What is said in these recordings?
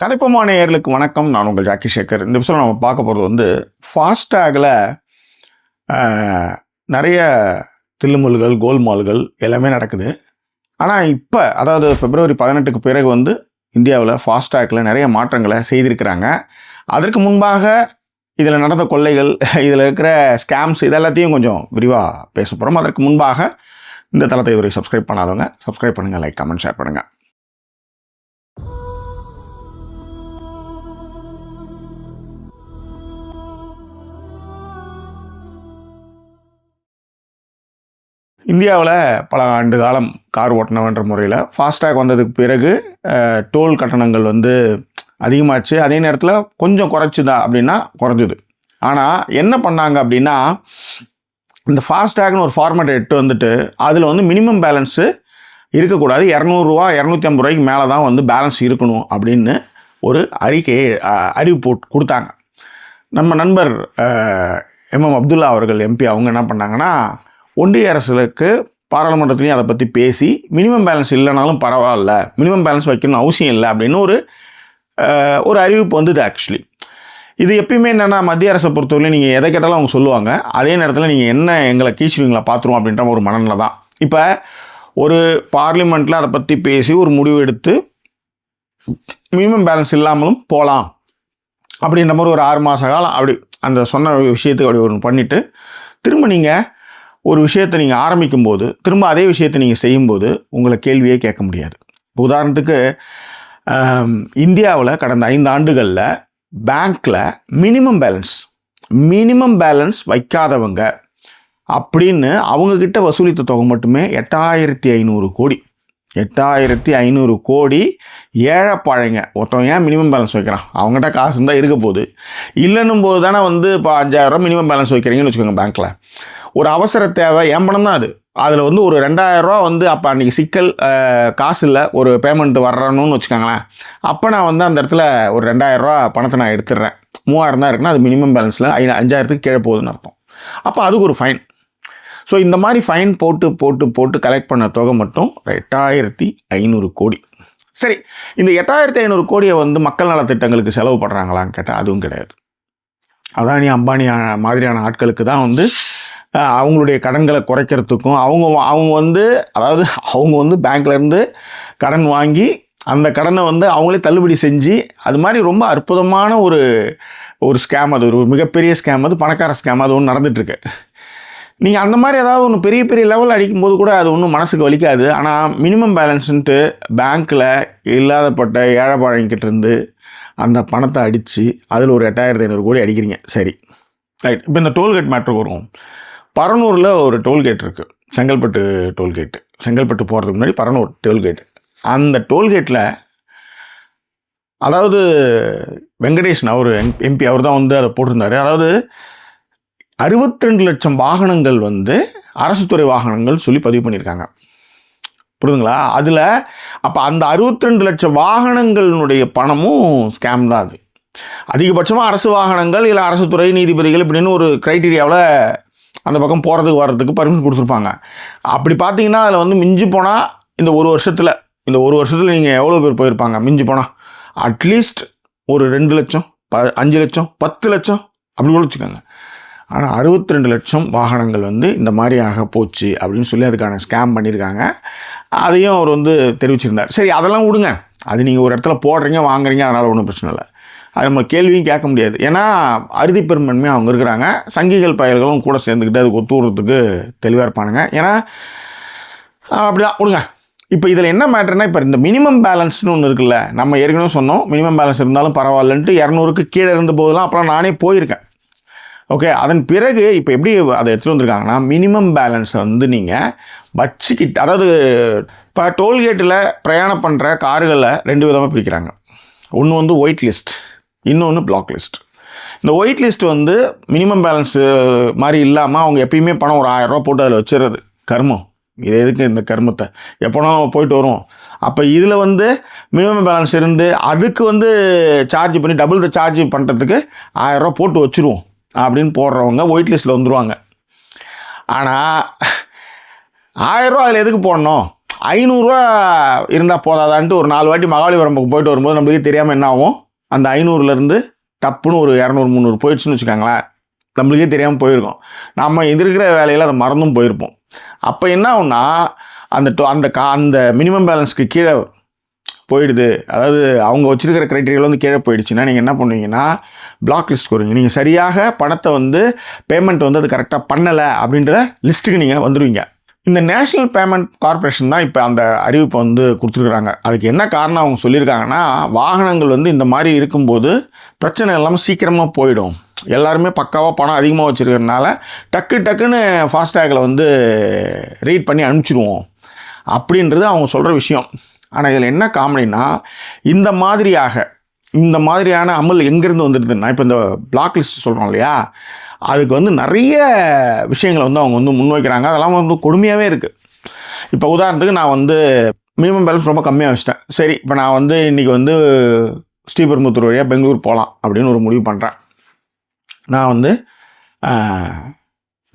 கதைப்பமா நேயர்களுக்கு வணக்கம். நான் உங்கள் ஜாக்கி சேகர். இந்த விஷயம் நம்ம பார்க்க போகிறது வந்து ஃபாஸ்டாகில் நிறைய தில்லுமுல்கள் கோல்மால்கள் எல்லாமே நடக்குது. ஆனால் இப்போ அதாவது பிப்ரவரி பதினெட்டுக்கு பிறகு வந்து இந்தியாவில் ஃபாஸ்டாகில் நிறைய மாற்றங்களை செய்திருக்கிறாங்க. அதற்கு முன்பாக இதில் நடந்த கொள்ளைகள் இதில் இருக்கிற ஸ்கேம்ஸ் இதெல்லாத்தையும் கொஞ்சம் விரிவாக பேச போகிறோம் அதற்கு முன்பாக இந்த தளத்தை இதுவரை சப்ஸ்கிரைப் பண்ணாதவங்க சப்ஸ்கிரைப் பண்ணுங்கள் லைக் கமெண்ட் ஷேர் பண்ணுங்கள் இந்தியாவில் பல ஆண்டு காலம் கார் ஓட்டினவன்ற முறையில் ஃபாஸ்டேக் வந்ததுக்கு பிறகு டோல் கட்டணங்கள் வந்து அதிகமாச்சு. அதே நேரத்தில் கொஞ்சம் குறைச்சுதா அப்படின்னா குறைஞ்சுது. ஆனால் என்ன பண்ணாங்க அப்படின்னா இந்த ஃபாஸ்டேக்னு ஒரு ஃபார்மேட் எட்டு வந்துட்டு அதில் வந்து மினிமம் பேலன்ஸு இருக்கக்கூடாது. இரநூறுவா இரநூத்தி ஐம்பது ரூபாய்க்கு மேலே தான் வந்து பேலன்ஸ் இருக்கணும் அப்படின்னு ஒரு அறிக்கையை அறிவு போட்டு கொடுத்தாங்க. நம்ம நண்பர் எம்எம் அப்துல்லா அவர்கள் எம்பி அவங்க என்ன பண்ணாங்கன்னா ஒன்றிய அரசுக்கு பாராளுமன்றத்துலேயும் அதை பற்றி பேசி மினிமம் பேலன்ஸ் இல்லைனாலும் பரவாயில்ல மினிமம் பேலன்ஸ் வைக்கணும்னு அவசியம் இல்லை அப்படின்னு ஒரு ஒரு அறிவிப்பு வந்தது ஆக்சுவலி இது எப்பயுமே என்னென்னா மத்திய அரசை பொறுத்தவரையிலும் நீங்கள் எதை கேட்டாலும் அவங்க சொல்லுவாங்க. அதே நேரத்தில் நீங்கள் என்ன எங்களை கீழ்ச்சிவீங்களா பார்த்துருவோம் அப்படின்ற ஒரு மனநிலை தான். இப்போ ஒரு பார்லிமெண்ட்டில் அதை பற்றி பேசி ஒரு முடிவு எடுத்து மினிமம் பேலன்ஸ் இல்லாமலும் போகலாம் அப்படின்ற மாதிரி ஒரு ஆறு மாத காலம் அப்படி அந்த சொன்ன விஷயத்துக்கு அப்படி ஒன்று பண்ணிவிட்டு திரும்ப நீங்கள் ஒரு விஷயத்தை நீங்கள் ஆரம்பிக்கும் போது திரும்ப அதே விஷயத்தை நீங்கள் செய்யும்போது உங்களை கேள்வியே கேட்க முடியாது. உதாரணத்துக்கு இந்தியாவில் கடந்த ஐந்து ஆண்டுகளில் பேங்க்கில் மினிமம் பேலன்ஸ் மினிமம் பேலன்ஸ் வைக்காதவங்க அப்படின்னு அவங்கக்கிட்ட வசூலித்த தொகை மட்டுமே எட்டாயிரத்தி ஐநூறு கோடி. எட்டாயிரத்தி ஐநூறு கோடி ஏழைப்பாழைங்க. ஒருத்தவன் ஏன் மினிமம் பேலன்ஸ் வைக்கிறான்? அவங்ககிட்ட காசு இருந்தால் இருக்க போகுது. இல்லைன்னும் போது தானே வந்து இப்போ அஞ்சாயிரம் மினிமம் பேலன்ஸ் வைக்கிறீங்கன்னு வச்சுக்கோங்க பேங்க்கில் ஒரு அவசர தேவை என் பணம் தான் அது. அதில் வந்து ஒரு ரெண்டாயிரரூவா வந்து அப்போ அன்றைக்கி சிக்கல் காசு இல்லை ஒரு பேமெண்ட் வர்றணும்னு வச்சுக்கோங்களேன். அப்போ நான் வந்து அந்த இடத்துல ஒரு ரெண்டாயிரரூவா பணத்தை நான் எடுத்துடுறேன். மூவாயிரம் தான் இருக்குன்னா அது மினிமம் பேலன்ஸில் ஐ அஞ்சாயிரத்துக்கு கீழே போகுதுன்னு அர்த்தம். அப்போ அதுக்கு ஒரு ஃபைன் ஸோ இந்த மாதிரி ஃபைன் போட்டு போட்டு போட்டு கலெக்ட் பண்ண தொகை மட்டும் எட்டாயிரத்தி ஐநூறு கோடி. சரி இந்த எட்டாயிரத்தி ஐநூறு கோடியை வந்து மக்கள் நலத்திட்டங்களுக்கு செலவு பண்ணுறாங்களான்னு கேட்டால் அதுவும் கிடையாது. அதானி அம்பானி மாதிரியான ஆட்களுக்கு தான் வந்து அவங்களுடைய கடன்களை குறைக்கிறதுக்கும் அவங்க அவங்க வந்து அதாவது அவங்க வந்து பேங்க்லேருந்து கடன் வாங்கி அந்த கடனை வந்து அவங்களே தள்ளுபடி செஞ்சு அது மாதிரி ரொம்ப அற்புதமான ஒரு ஒரு ஸ்கேம் அது ஒரு மிகப்பெரிய ஸ்கேம் அது பணக்கார ஸ்கேம் அது ஒன்று நடந்துகிட்ருக்கு நீங்கள் அந்த மாதிரி ஏதாவது ஒன்று பெரிய பெரிய லெவல் அடிக்கும்போது கூட அது ஒன்றும் மனசுக்கு வலிக்காது. ஆனால் மினிமம் பேலன்ஸுன்ட்டு பேங்க்கில் இல்லாதப்பட்ட ஏழைப்பாழைங்கிட்டேருந்து அந்த பணத்தை அடித்து அதில் ஒரு எட்டாயிரத்தி ஐநூறு கோடி அடிக்கிறீங்க. சரி. ரைட். இப்போ இந்த டோல்கேட் மேட்ருக்கு வரும் பரனூரில் ஒரு டோல்கேட் இருக்குது செங்கல்பட்டு டோல்கேட்டு செங்கல்பட்டு போகிறதுக்கு முன்னாடி பரனூர் டோல்கேட் அந்த டோல்கேட்டில் அதாவது வெங்கடேஷன் அவர் எம்பி அவர் தான் வந்து அதை போட்டிருந்தார். அதாவது அறுபத்தி ரெண்டு லட்சம் வாகனங்கள் வந்து அரசு துறை வாகனங்கள் சொல்லி பதிவு பண்ணியிருக்காங்க. புரியுதுங்களா? அதில் அப்போ அந்த அறுபத்தி ரெண்டு லட்சம் வாகனங்களினுடைய பணமும் ஸ்கேம் தான் அது. அதிகபட்சமாக அரசு வாகனங்கள் இல்லை அரசு துறை நீதிபதிகள் இப்படின்னு ஒரு க்ரைட்டீரியாவில் அந்த பக்கம் போகிறதுக்கு வர்றதுக்கு பர்மிஷன் கொடுத்துருப்பாங்க. அப்படி பார்த்தீங்கன்னா அதில் வந்து மிஞ்சி போனால் இந்த ஒரு வருஷத்தில் இந்த ஒரு வருஷத்தில் நீங்கள் எவ்வளோ பேர் போயிருப்பாங்க? மிஞ்சி போனால் அட்லீஸ்ட் ஒரு ரெண்டு லட்சம் ப அஞ்சு லட்சம் பத்து லட்சம் அப்படி கூட வச்சுக்கோங்க. ஆனால் அறுபத்தி ரெண்டு லட்சம் வாகனங்கள் வந்து இந்த மாதிரி ஆக போச்சு அப்படின்னு சொல்லி அதுக்கான ஸ்கேம் பண்ணியிருக்காங்க. அதையும் அவர் வந்து தெரிவிச்சிருந்தார். சரி அதெல்லாம் விடுங்க. அது நீங்கள் ஒரு இடத்துல போடுறீங்க வாங்குறீங்க அதனால் ஒன்றும் பிரச்சனை இல்லை. அது நம்ம கேள்வியும் கேட்க முடியாது. ஏன்னா அறுதி பெரும்பான்மையாக அவங்க இருக்கிறாங்க. சங்கிகள் பயல்களும் கூட சேர்ந்துக்கிட்டு அதுக்கு ஒத்துறதுக்கு தெளிவாக இருப்பானுங்க. ஏன்னா அப்படிதான். கொடுங்க. இப்போ இதில் என்ன மேட்டர்னா இப்போ இந்த மினிமம் பேலன்ஸ்னு ஒன்று இருக்குல்ல நம்ம ஏற்கனவே சொன்னோம். மினிமம் பேலன்ஸ் இருந்தாலும் பரவாயில்லன்ட்டு இரநூறுக்கு கீழே இருந்த போதெல்லாம் அப்புறம் நானே போயிருக்கேன். ஓகே அதன் பிறகு இப்போ எப்படி அதை எடுத்துகிட்டு வந்திருக்காங்கன்னா மினிமம் பேலன்ஸை வந்து நீங்கள் வச்சுக்கிட்டு அதாவது இப்போ டோல்கேட்டில் பிரயாணம் பண்ணுற கார்களை ரெண்டு விதமாக பிரிக்கிறாங்க. ஒன்று வந்து ஒயிட் லிஸ்ட் இன்னொன்று பிளாக் லிஸ்ட் இந்த ஒயிட் லிஸ்ட் வந்து மினிமம் பேலன்ஸு மாதிரி இல்லாமல் அவங்க எப்பயுமே பணம் ஒரு ஆயிரரூவா போட்டு அதில் வச்சிடுறது கர்மம். இது எதுக்கு இந்த கர்மத்தை? எப்போனா போயிட்டு வருவோம். அப்போ இதில் வந்து மினிமம் பேலன்ஸ் இருந்து அதுக்கு வந்து சார்ஜ் பண்ணி டபுள் சார்ஜ் பண்ணுறதுக்கு ஆயிரரூவா போட்டு வச்சுருவோம் அப்படின்னு போடுறவங்க ஒயிட் லிஸ்ட்டில் வந்துடுவாங்க ஆனால் ஆயிரரூவா அதில் எதுக்கு போடணும்? ஐநூறுரூவா இருந்தால் போதாதான்ட்டு ஒரு நாலு வாட்டி மகாபலிபுரம் போயிட்டு வரும்போது நம்மளுக்கு தெரியாமல் என்ன ஆகும்? அந்த ஐநூறுலேருந்து டப்புன்னு ஒரு இரநூறு முந்நூறு போயிடுச்சுன்னு வச்சுக்கோங்களேன். நம்மளுக்கே தெரியாமல் போயிருக்கோம். நம்ம எதிர்க்கிற வேலையில் அதை மறந்தும் போயிருப்போம். அப்போ என்ன ஆகும்னா அந்த டோ அந்த கா அந்த மினிமம் பேலன்ஸ்க்கு கீழே போயிடுது. அதாவது அவங்க வச்சுருக்கிற க்ரைட்டீரியாவில் வந்து கீழே போயிடுச்சுன்னா நீங்கள் என்ன பண்ணுவீங்கன்னா பிளாக் லிஸ்ட் வருவீங்க. நீங்கள் சரியாக பணத்தை வந்து பேமெண்ட் வந்து அது கரெக்டாக பண்ணலை அப்படின்ற லிஸ்ட்டுக்கு நீங்கள் வந்துடுவீங்க இந்த நேஷ்னல் பேமெண்ட் கார்ப்பரேஷன் தான் இப்போ அந்த அறிவிப்பை வந்து கொடுத்துருக்குறாங்க. அதுக்கு என்ன காரணம் அவங்க சொல்லியிருக்காங்கன்னா வாகனங்கள் வந்து இந்த மாதிரி இருக்கும்போது பிரச்சனை இல்லாமல் சீக்கிரமாக போயிடும். எல்லாருமே பக்காவாக பணம் அதிகமாக வச்சுருக்கிறதுனால டக்கு டக்குன்னு ஃபாஸ்டேக்கில் வந்து ரீட் பண்ணி அனுப்பிச்சிடுவோம் அப்படின்றது அவங்க சொல்கிற விஷயம். ஆனால் இதில் என்ன காமெடினா இந்த மாதிரியாக இந்த மாதிரியான அமல் எங்கேருந்து வந்துடுதுன்னா இப்போ இந்த பிளாக் லிஸ்ட் சொல்கிறோம் இல்லையா? அதுக்கு வந்து நிறைய விஷயங்களை வந்து அவங்க வந்து முன்வைக்கிறாங்க. அதெல்லாம் வந்து கொடுமையாகவே இருக்குது இப்போ உதாரணத்துக்கு நான் வந்து மினிமம் பேலன்ஸ் ரொம்ப கம்மியாக வச்சிட்டேன். சரி இப்போ நான் வந்து இன்றைக்கி வந்து ஸ்ரீபெரும்புத்தூர் வழியாக பெங்களூர் போகலாம் அப்படின்னு ஒரு முடிவு பண்ணுறேன் நான் வந்து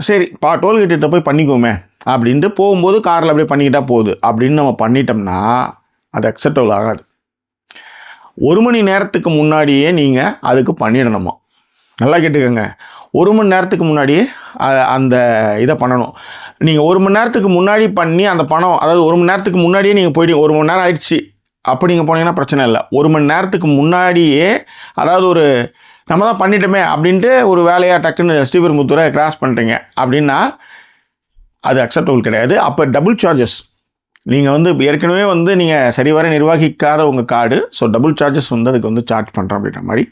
சரி பா டோல்கேட்டிட்ட போய் பண்ணிக்குவோமே அப்படின்ட்டு போகும்போது காரில் அப்படியே பண்ணிக்கிட்டால் போகுது. அப்படின்னு நம்ம பண்ணிட்டோம்னா அது அக்செப்டபுள் ஆகாது. ஒரு மணி நேரத்துக்கு முன்னாடியே நீங்கள் அதுக்கு பண்ணிடணுமா? நல்லா கேட்டுக்கோங்க. ஒரு மணி நேரத்துக்கு முன்னாடியே அந்த இதை பண்ணணும். நீங்கள் ஒரு மணி நேரத்துக்கு முன்னாடி பண்ணி அந்த பணம் அதாவது ஒரு மணி நேரத்துக்கு முன்னாடியே நீங்கள் போய்ட்டு ஒரு மணி நேரம் ஆயிடுச்சு. அப்படி நீங்கள் போனீங்கன்னா பிரச்சனை இல்லை. ஒரு மணி நேரத்துக்கு முன்னாடியே அதாவது ஒரு நம்ம தான் பண்ணிட்டோமே அப்படின்ட்டு ஒரு வேலையாக டக்குன்னு ஸ்ரீபெரும்புத்தூரை கிராஸ் பண்ணுறீங்க அப்படின்னா அது அக்செப்டபுள் கிடையாது. அப்போ டபுள் சார்ஜஸ் நீங்கள் வந்து ஏற்கனவே வந்து நீங்கள் சரிவர நிர்வகிக்காத உங்கள் கார்டு. ஸோ டபுள் சார்ஜஸ் வந்து அதுக்கு வந்து சார்ஜ் பண்ணுறோம் அப்படின்ற மாதிரி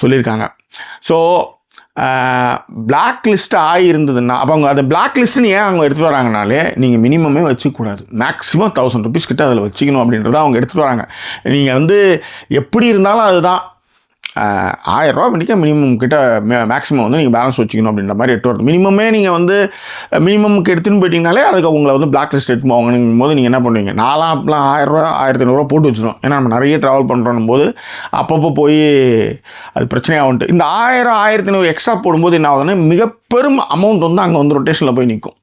சொல்லியிருக்காங்க. ஸோ பிளாக் லிஸ்ட் ஆகியிருந்ததுன்னா அப்போ அவங்க அந்த பிளாக் லிஸ்ட்டுன்னு ஏன் அவங்க எடுத்துகிட்டு வராங்கனாலே நீங்கள் மினிமமே வச்சுக்கூடாது மேக்ஸிமம் தௌசண்ட் ருபீஸ் கிட்ட அதில் வச்சுக்கணும் அப்படின்றத அவங்க எடுத்துகிட்டு வராங்க. நீங்கள் வந்து எப்படி இருந்தாலும் அதுதான். ஆயிரரூவா ரூபா மினிமம் கிட்ட மேக்ஸிமம் வந்து நீங்கள் பேலன்ஸ் வச்சுக்கணும் அப்படின்ற மாதிரி எட்டு வருது. மினிமமே நீங்கள் வந்து மினிமமுக்கு எடுத்துன்னு போயிட்டீங்கனாலே அதுக்கு உங்களை வந்து பிளாக் லிஸ்ட் எடுத்து போவாங்கன்னும் போது நீங்கள் என்ன பண்ணுவீங்க? நாலாம் அப்பெல்லாம் ஆயிரரூவா ஆயிரத்தி ஐநூறுரூவா போட்டு வச்சிடும் ஏன்னா நம்ம நிறைய ட்ராவல் பண்ணுறோம் போது அப்பப்போ போய் அது பிரச்சனையாகும்ட்டு இந்த ஆயிரம் ஆயிரத்தி ஐநூறு எக்ஸ்ட்ரா போடும்போது என்ன ஆகுதுன்னா மிக பெரும் அமௌண்ட் வந்து அங்கே வந்து ரொட்டேஷனில் போய் நிற்கும்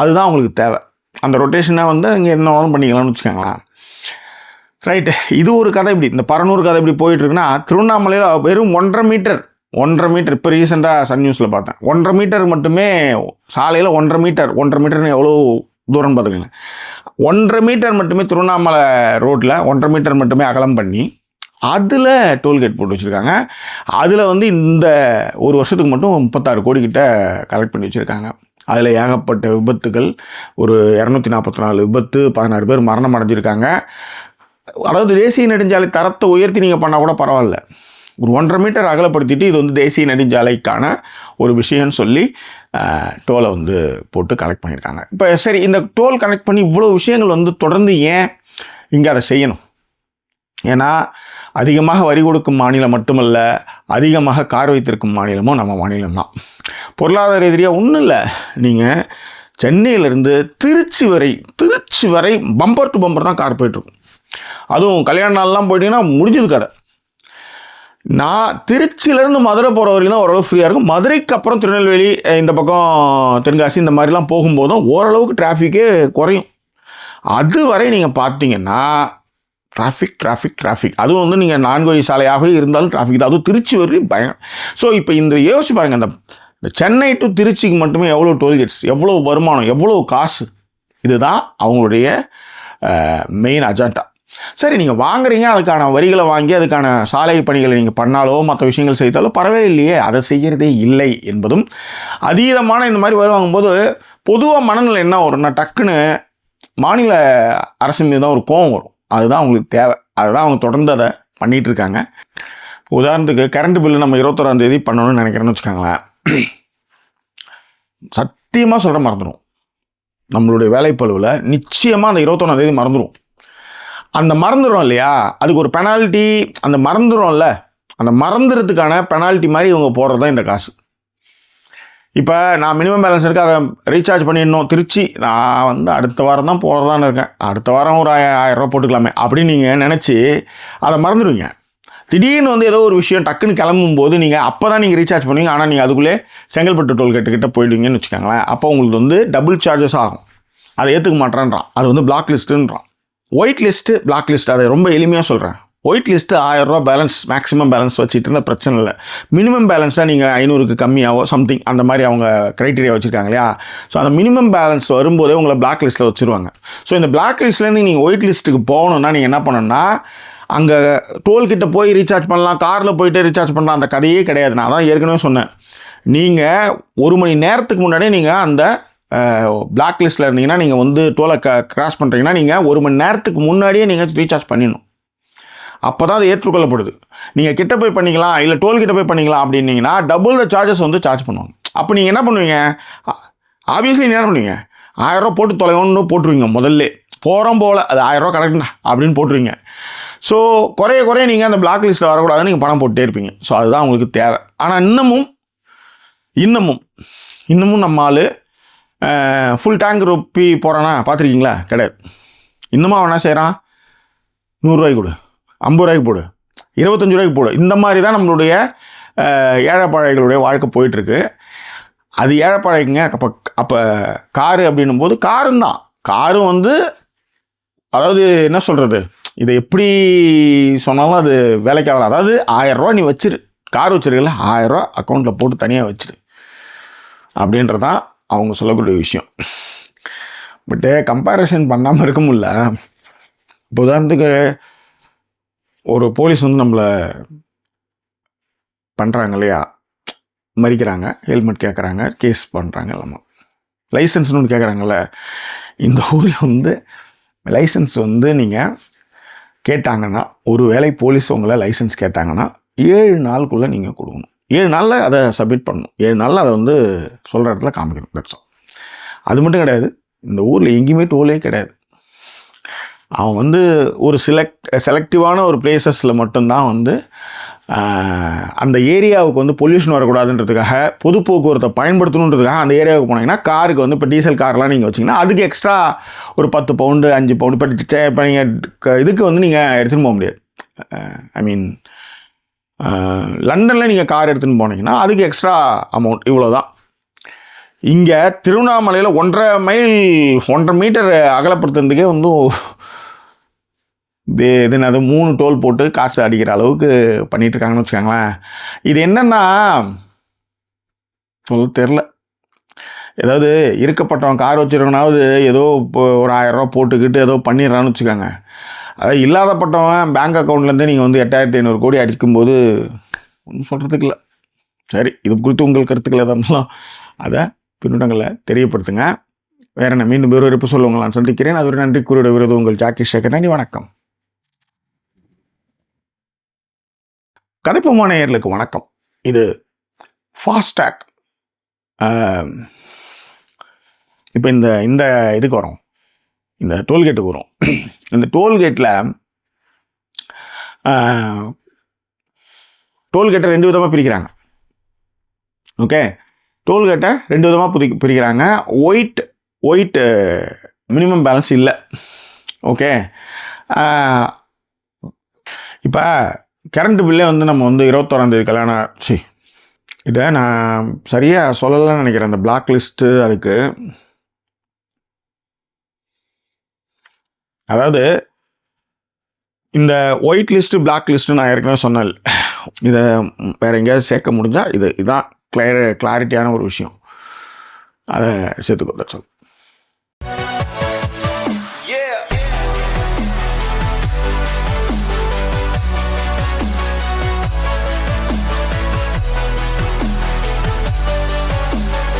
அதுதான் உங்களுக்கு தேவை. அந்த ரொட்டேஷனை வந்து இங்கே என்ன வேணாலும் பண்ணிக்கலாம்னு வச்சுக்கோங்களேன். ரைட்டு இது ஒரு கதை இப்படி. இந்த பரநூறு கதை இப்படி போயிட்டுருக்குன்னா திருவண்ணாமலையில் வெறும் ஒன்றரை மீட்டர் ஒன்றரை மீட்டர். இப்போ ரீசெண்டாக சன் நியூஸில் பார்த்தேன். ஒன்றரை மீட்டர் மட்டுமே சாலையில் ஒன்றரை மீட்டர். ஒன்றரை மீட்டர்னு எவ்வளோ தூரம் பார்த்துக்கங்க. ஒன்றரை மீட்டர் மட்டுமே திருவண்ணாமலை ரோட்டில் ஒன்றரை மீட்டர் மட்டுமே அகலம் பண்ணி அதில் டோல்கேட் போட்டு வச்சுருக்காங்க. அதில் வந்து இந்த ஒரு வருஷத்துக்கு மட்டும் முப்பத்தாறு கோடி கிட்ட கலெக்ட் பண்ணி வச்சுருக்காங்க. அதில் ஏகப்பட்ட விபத்துகள் ஒரு இரநூத்தி நாற்பத்தி நாலு விபத்து பதினாறு பேர் மரணம் அடைஞ்சிருக்காங்க. அதாவது தேசிய நெடுஞ்சாலை தரத்தை உயர்த்தி நீங்கள் பண்ணால் கூட பரவாயில்ல. ஒரு ஒன்றரை மீட்டர் அகலப்படுத்திட்டு இது வந்து தேசிய நெடுஞ்சாலைக்கான ஒரு விஷயம்னு சொல்லி டோலை வந்து போட்டு கலெக்ட் பண்ணியிருக்காங்க. இப்போ சரி இந்த டோல் கனெக்ட் பண்ணி இவ்வளோ விஷயங்கள் வந்து தொடர்ந்து ஏன் இங்கே அதை செய்யணும்? ஏன்னா அதிகமாக வரி கொடுக்கும் மாநிலம் மட்டுமல்ல அதிகமாக கார் வைத்திருக்கும் மாநிலமும் நம்ம மாநிலம் தான். பொருளாதார ரீதியாக ஒன்றும் இல்லை. நீங்கள் சென்னையிலேருந்து திருச்சி வரை திருச்சி வரை பம்பர் டு பம்பர் தான் கார் போயிட்டுருக்கும் அதுவும் கல்யாண நாள்லாம் போயிட்டீங்கன்னா முடிஞ்சது கடை நான் திருச்சியிலேருந்து மதுரை போகிற வரைக்கும் தான் ஓரளவு ஃப்ரீயாக இருக்கும். மதுரைக்கு அப்புறம் திருநெல்வேலி இந்த பக்கம் தென்காசி இந்த மாதிரிலாம் போகும்போதும் ஓரளவுக்கு டிராஃபிக்கே குறையும். அது வரை நீங்கள் பார்த்தீங்கன்னா டிராஃபிக் டிராஃபிக் டிராஃபிக் அதுவும் வந்து நீங்கள் நான்கு வழி சாலையாகவே இருந்தாலும் டிராஃபிக் தான். அதுவும் திருச்சி வரையும் பயம். ஸோ இப்போ இந்த யோசிச்சு பாருங்கள் அந்த இந்த சென்னை டு திருச்சிக்கு மட்டுமே எவ்வளோ டோல்கேட்ஸ் எவ்வளோ வருமானம் எவ்வளோ காசு இதுதான் அவங்களுடைய மெயின் அஜெண்டா சரி நீங்கள் வாங்குறீங்க அதுக்கான வரிகளை வாங்கி அதுக்கான சாலை பணிகளை நீங்கள் பண்ணாலோ மற்ற விஷயங்கள் செய்தாலோ பரவாயில்லையே இல்லையே அதை செய்கிறதே இல்லை என்பதும் அதீதமான இந்த மாதிரி வரி வாங்கும்போது பொதுவாக மனநிலை என்ன வரும்னா டக்குன்னு மாநில அரசு மீது தான் ஒரு கோவம் வரும். அதுதான் அவங்களுக்கு தேவை. அதுதான் அவங்க தொடர்ந்து அதை பண்ணிகிட்டு இருக்காங்க. உதாரணத்துக்கு கரண்ட் பில்லு நம்ம இருபத்தொராம் தேதி பண்ணணும்னு நினைக்கிறேன்னு வச்சுக்கோங்களேன். சத்தியமாக சொல்கிற மறந்துடும் நம்மளுடைய வேலைப்பழுவில் நிச்சயமாக அந்த இருபத்தொன்னாம் தேதி மறந்துடும் அந்த மறந்துடும் இல்லையா? அதுக்கு ஒரு பெனால்ட்டி அந்த மறந்துடும்ல அந்த மறந்துறதுக்கான பெனால்ட்டி மாதிரி இவங்க போடுறது தான் இந்த காசு. இப்போ நான் மினிமம் பேலன்ஸ் இருக்குது அதை ரீசார்ஜ் பண்ணிடணும். திருச்சி நான் வந்து அடுத்த வாரம் தான் போகிறதான்னு இருக்கேன். அடுத்த வாரம் ஒரு ஆய- ஆயிரம் ரூபா போட்டுக்கலாமே. அப்படின்னு நீங்கள் நினச்சி அதை மறந்துடுவீங்க திடீர்னு வந்து ஏதோ ஒரு விஷயம் டக்குன்னு கிளம்பும் போது நீங்கள் அப்போ தான் நீங்கள் ரீசார்ஜ் பண்ணுவீங்க. ஆனால் நீங்கள் அதுக்குள்ளே செங்கல்பட்டு டோல்கேட்டுக்கிட்ட போயிடுவீங்கன்னு வச்சுக்கோங்களேன். அப்போ உங்களுக்கு வந்து டபுள் சார்ஜஸ் ஆகும். அதை ஏற்றுக்க மாட்டேன்றான். அது வந்து பிளாக் லிஸ்ட்டுன்றான் ஒயிட் லிஸ்ட்டு பிளாக் லிஸ்ட் அதை ரொம்ப எளிமையாக சொல்கிறேன் ஒயிட் லிஸ்ட்டு ஆயிரரூபா பேலன்ஸ் மேக்ஸிமம் பேலன்ஸ் வச்சுட்டு இருந்தால் பிரச்சனை இல்லை. மினிமம் பேலன்ஸாக நீங்கள் ஐநூறுக்கு கம்மியாகவோ சம்திங் அந்த மாதிரி அவங்க க்ரைட்டீரியா வச்சுருக்காங்க இல்லையா? ஸோ அந்த மினிமம் பேலன்ஸ் வரும்போதே உங்களை பிளாக் லிஸ்ட்டில் வச்சுருவாங்க. ஸோ இந்த பிளாக் லிஸ்ட்லேருந்து நீங்கள் ஒயிட் லிஸ்ட்டுக்கு போகணுன்னா நீங்கள் என்ன பண்ணணும்னா அங்கே டோல்கிட்ட போய் ரீசார்ஜ் பண்ணலாம் காரில் போயிட்டு ரீசார்ஜ் பண்ணலாம் அந்த கதையே கிடையாது. நான் தான் ஏற்கனவே சொன்னேன். நீங்கள் ஒரு மணி நேரத்துக்கு முன்னாடியே நீங்கள் அந்த பிளாக் லிஸ்ட்டில் இருந்தீங்கன்னா நீங்கள் வந்து டோலை க கிராஸ் பண்ணுறீங்கன்னா நீங்கள் ஒரு மணி நேரத்துக்கு முன்னாடியே நீங்கள் ரீசார்ஜ் பண்ணிடணும். அப்போ தான் அது ஏற்றுக்கொள்ளப்படுது. நீங்கள் கிட்ட போய் பண்ணிக்கலாம் இல்லை டோல் கிட்ட போய் பண்ணிக்கலாம் அப்படின்னீங்கன்னா டபுள் த சார்ஜஸ் வந்து சார்ஜ் பண்ணுவாங்க. அப்போ நீங்கள் என்ன பண்ணுவீங்க? ஆப்வியஸ்லி நீங்கள் என்ன பண்ணுவீங்க? ஆயிரரூவா போட்டு தொலைவோன்னு போட்டுருவீங்க முதல்ல. போகிறோம் போல். அது ஆயிரரூவா கரெக்டுண்ணா அப்படின்னு போட்டுருவீங்க. ஸோ குறைய குறைய நீங்கள் அந்த பிளாக் லிஸ்ட்டில் வரக்கூடாதுன்னு நீங்கள் பணம் போட்டே இருப்பீங்க. ஸோ அதுதான் உங்களுக்கு தேவை. ஆனால் இன்னமும் இன்னமும் இன்னமும் நம்ம ஆள் ஃபுல் டேங்க் ரொப்பி போகிறானா பார்த்துருக்கீங்களா? கிடையாது இன்னமும் அவன் என்ன செய்கிறான் நூறுரூவாய்க்கு கொடு ஐம்பது ரூபாய்க்கு போடு. இருபத்தஞ்சு ரூபாய்க்கு போடு. இந்த மாதிரி தான் நம்மளுடைய ஏழப்பாழைகளுடைய ஏழைப்பாழைகளுடைய வாழ்க்கை போயிட்டுருக்கு. அது ஏழைப்பாழைக்குங்க அப்போ அப்போ காரு அப்படின்னும் போது காரும் தான். காரும் வந்து அதாவது என்ன சொல்கிறது இதை எப்படி சொன்னாலும் அது வேலைக்கு ஆகலாம் அதாவது ஆயிரரூவா நீ வச்சிரு. கார் வச்சுருக்கல ஆயிரரூவா அக்கௌண்ட்டில் போட்டு தனியாக வச்சிரு. அப்படின்றதான் அவங்க சொல்லக்கூடிய விஷயம். பட்டு கம்பேரிசன் பண்ணாமல் இருக்க முடியல. இப்போ உதாரணத்துக்கு ஒரு போலீஸ் வந்து நம்மளை பண்ணுறாங்க இல்லையா? மறிக்கிறாங்க ஹெல்மெட் கேட்குறாங்க கேஸ் பண்ணுறாங்க எல்லாமே. லைசன்ஸ்னு ஒன்று கேட்குறாங்கல்ல இந்த ஊரில் வந்து லைசன்ஸ் வந்து நீங்கள் கேட்டாங்கன்னா ஒரு வேளை போலீஸ் உங்களை லைசன்ஸ் கேட்டாங்கன்னா ஏழு நாளுக்குள்ளே நீங்கள் கொடுக்கணும். ஏழு நாளில் அதை சப்மிட் பண்ணணும். ஏழு நாளில் அதை வந்து சொல்கிற இடத்துல காமிக்கணும். தட்ஸ் அது மட்டும் கிடையாது. இந்த ஊரில் எங்கேயுமே டோலே கிடையாது. அவன் வந்து ஒரு செலக்ட் செலக்டிவான ஒரு பிளேசஸில் மட்டும்தான் வந்து அந்த ஏரியாவுக்கு வந்து பொல்யூஷன் வரக்கூடாதுன்றதுக்காக பொது போக்குவரத்தை பயன்படுத்தணுன்றதுக்காக அந்த ஏரியாவுக்கு போனீங்கன்னா காருக்கு வந்து இப்போ டீசல் கார்லாம் நீங்கள் வச்சிங்கன்னா அதுக்கு எக்ஸ்ட்ரா ஒரு பத்து பவுண்டு அஞ்சு பவுண்டு இப்போ இப்போ நீங்கள் இதுக்கு வந்து நீங்கள் எடுத்துகிட்டு போக முடியாது. ஐ மீன் லண்டனில் நீங்கள் கார் எடுத்துன்னு போனீங்கன்னா அதுக்கு எக்ஸ்ட்ரா அமௌண்ட் இவ்வளோ தான் இங்கே திருவண்ணாமலையில் ஒன்றரை மைல் ஒன்றரை மீட்டர் அகலப்படுத்துறதுக்கே வந்து இது என்னது மூணு டோல் போட்டு காசு அடிக்கிற அளவுக்கு பண்ணிகிட்ருக்காங்கன்னு வச்சுக்கோங்களேன். இது என்னென்னா சொல்ல தெரில ஏதாவது இருக்கப்பட்டவன் கார் வச்சுருக்கனாவது ஏதோ இப்போ ஒரு ஆயிரம் ரூபா போட்டுக்கிட்டு ஏதோ பண்ணிடுறான்னு வச்சுக்கோங்க. அதாவது இல்லாதப்பட்டவன் பேங்க் அக்கௌண்ட்லேருந்து நீங்கள் வந்து எட்டாயிரத்தி ஐநூறு கோடி அடிக்கும்போது ஒன்றும் சொல்கிறதுக்கு இல்லை. சரி இது குறித்து உங்கள் கருத்துக்கள் எதாக இருந்தாலும் அதை பின்னூட்டங்களை தெரியப்படுத்துங்க. வேற என்ன மீண்டும் வேறு இருப்பு சொல்லுவாங்க நான் சந்திக்கிறேன். அது ஒரு நன்றி கூறிட விருது உங்கள் ஜாக்கி சேகர். நன்றி வணக்கம். கதைப்பமானியர்களுக்கு வணக்கம். இது ஃபாஸ்டாக் இப்போ இந்த இந்த இதுக்கு வரோம். இந்த டோல்கேட்டுக்கு வரும். இந்த டோல்கேட்டில் டோல்கேட்டை ரெண்டு விதமாக பிரிக்கிறாங்க. ஓகே டோல்கேட்டை ரெண்டு விதமாக பிரி பிரிக்கிறாங்க. ஒயிட் ஒயிட் மினிமம் பேலன்ஸ் இல்லை. ஓகே இப்போ கரண்ட் பில்லே வந்து நம்ம வந்து இருபத்தோராந்தேதி கல்யாணம் சி இதை நான் சரியாக சொல்லலைன்னு நினைக்கிறேன். அந்த பிளாக் லிஸ்ட்டு அதுக்கு. அதாவது இந்த ஒயிட் லிஸ்ட்டு பிளாக் லிஸ்ட்டு நான் ஏற்கனவே சொன்னேன். இதை வேறு எங்கேயாவது சேர்க்க முடிஞ்சால் இது இதான் கிளியர் கிளாரிட்டியான ஒரு விஷயம். அதை சேர்த்துக்கோ சொல்